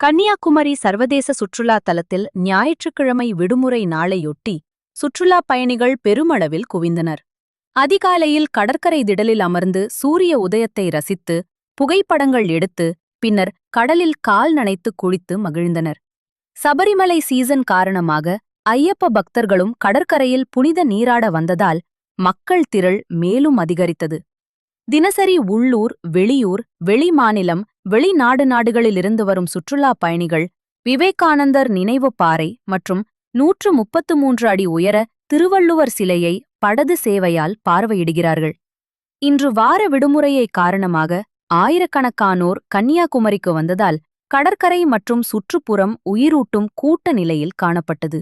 கன்னியாகுமரி சர்வதேச சுற்றுலா தலத்தில் ஞாயிற்றுக்கிழமை விடுமுறை நாளையொட்டி சுற்றுலாப் பயணிகள் பெருமளவில் குவிந்தனர். அதிகாலையில் கடற்கரை திடலில் அமர்ந்து சூரிய உதயத்தை ரசித்து புகைப்படங்கள் எடுத்து பின்னர் கடலில் கால் நனைத்து குளித்து மகிழ்ந்தனர். சபரிமலை சீசன் காரணமாக ஐயப்ப பக்தர்களும் கடற்கரையில் புனித நீராட வந்ததால் மக்கள் திரள் மேலும் அதிகரித்தது. தினசரி உள்ளூர் வெளியூர் வெளிமாநிலம் வெளிநாடு நாடுகளிலிருந்து வரும் சுற்றுலாப் பயணிகள் விவேகானந்தர் நினைவு பாறை மற்றும் நூற்று முப்பத்து மூன்று அடி உயர திருவள்ளுவர் சிலையை படது சேவையால் பார்வையிடுகிறார்கள். இன்று வார விடுமுறையை காரணமாக ஆயிரக்கணக்கானோர் கன்னியாகுமரிக்கு வந்ததால் கடற்கரை மற்றும் சுற்றுப்புறம் உயிரூட்டும் கூட்ட நிலையில் காணப்பட்டது.